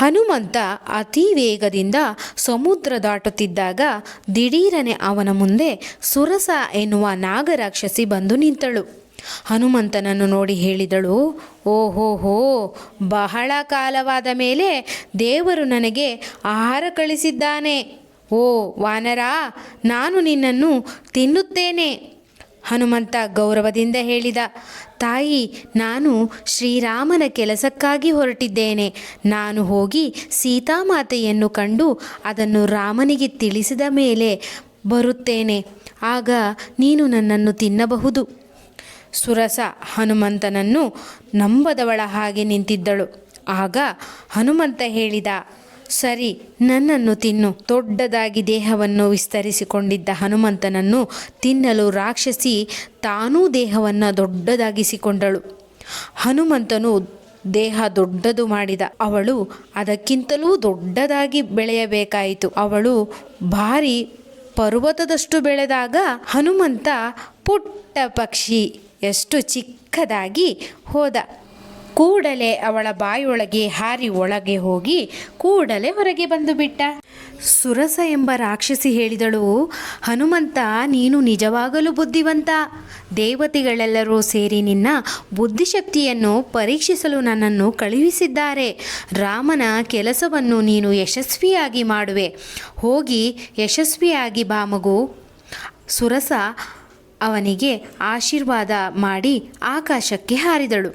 ಹನುಮಂತ ಅತಿ ವೇಗದಿಂದ ಸಮುದ್ರ ದಾಟುತ್ತಿದ್ದಾಗ ದಿಢೀರನೆ ಅವನ ಮುಂದೆ ಸುರಸ ಎನ್ನುವ ನಾಗರಾಕ್ಷಸಿ ಬಂದು ನಿಂತಳು. ಹನುಮಂತನನ್ನು ನೋಡಿ ಹೇಳಿದಳು, ಓಹೋಹೋ, ಬಹಳ ಕಾಲವಾದ ಮೇಲೆ ದೇವರು ನನಗೆ ಆಹಾರ ಕಳಿಸಿದ್ದಾನೆ. ಓ ವಾನರ, ನಾನು ನಿನ್ನನ್ನು ತಿನ್ನುತ್ತೇನೆ. ಹನುಮಂತ ಗೌರವದಿಂದ ಹೇಳಿದ, ತಾಯಿ, ನಾನು ಶ್ರೀರಾಮನ ಕೆಲಸಕ್ಕಾಗಿ ಹೊರಟಿದ್ದೇನೆ. ನಾನು ಹೋಗಿ ಸೀತಾಮಾತೆಯನ್ನು ಕಂಡು ಅದನ್ನು ರಾಮನಿಗೆ ತಿಳಿಸಿದ ಮೇಲೆ ಬರುತ್ತೇನೆ. ಆಗ ನೀನು ನನ್ನನ್ನು ತಿನ್ನಬಹುದು. ಸುರಸ ಹನುಮಂತನನ್ನು ನಂಬದವಳ ಹಾಗೆ ನಿಂತಿದ್ದಳು. ಆಗ ಹನುಮಂತ ಹೇಳಿದ ಸರಿ, ನನ್ನನ್ನು ತಿನ್ನು. ದೊಡ್ಡದಾಗಿ ದೇಹವನ್ನು ವಿಸ್ತರಿಸಿಕೊಂಡಿದ್ದ ಹನುಮಂತನನ್ನು ತಿನ್ನಲು ರಾಕ್ಷಸಿ ತಾನೂ ದೇಹವನ್ನು ದೊಡ್ಡದಾಗಿಸಿಕೊಂಡಳು. ಹನುಮಂತನು ದೇಹ ದೊಡ್ಡದು ಮಾಡಿದ. ಅವಳು ಅದಕ್ಕಿಂತಲೂ ದೊಡ್ಡದಾಗಿ ಬೆಳೆಯಬೇಕಾಯಿತು. ಅವಳು ಭಾರಿ ಪರ್ವತದಷ್ಟು ಬೆಳೆದಾಗ ಹನುಮಂತ ಪುಟ್ಟ ಪಕ್ಷಿ, ಎಷ್ಟು ಚಿಕ್ಕದಾಗಿ ಹೋದ. ಕೂಡಲೇ ಅವಳ ಬಾಯೊಳಗೆ ಹಾರಿ ಒಳಗೆ ಹೋಗಿ ಕೂಡಲೇ ಹೊರಗೆ ಬಂದು ಬಿಟ್ಟ. ಸುರಸ ಎಂಬ ರಾಕ್ಷಸಿ ಹೇಳಿದಳು, ಹನುಮಂತ, ನೀನು ನಿಜವಾಗಲೂ ಬುದ್ಧಿವಂತ. ದೇವತೆಗಳೆಲ್ಲರೂ ಸೇರಿ ನಿನ್ನ ಬುದ್ಧಿಶಕ್ತಿಯನ್ನು ಪರೀಕ್ಷಿಸಲು ನನ್ನನ್ನು ಕಳುಹಿಸಿದ್ದಾರೆ. ರಾಮನ ಕೆಲಸವನ್ನು ನೀನು ಯಶಸ್ವಿಯಾಗಿ ಮಾಡುವೆ. ಹೋಗಿ ಯಶಸ್ವಿಯಾಗಿ ಬಾ ಮಗು. ಸುರಸ ಅವನಿಗೆ ಆಶೀರ್ವಾದ ಮಾಡಿ ಆಕಾಶಕ್ಕೆ ಹಾರಿದಳು.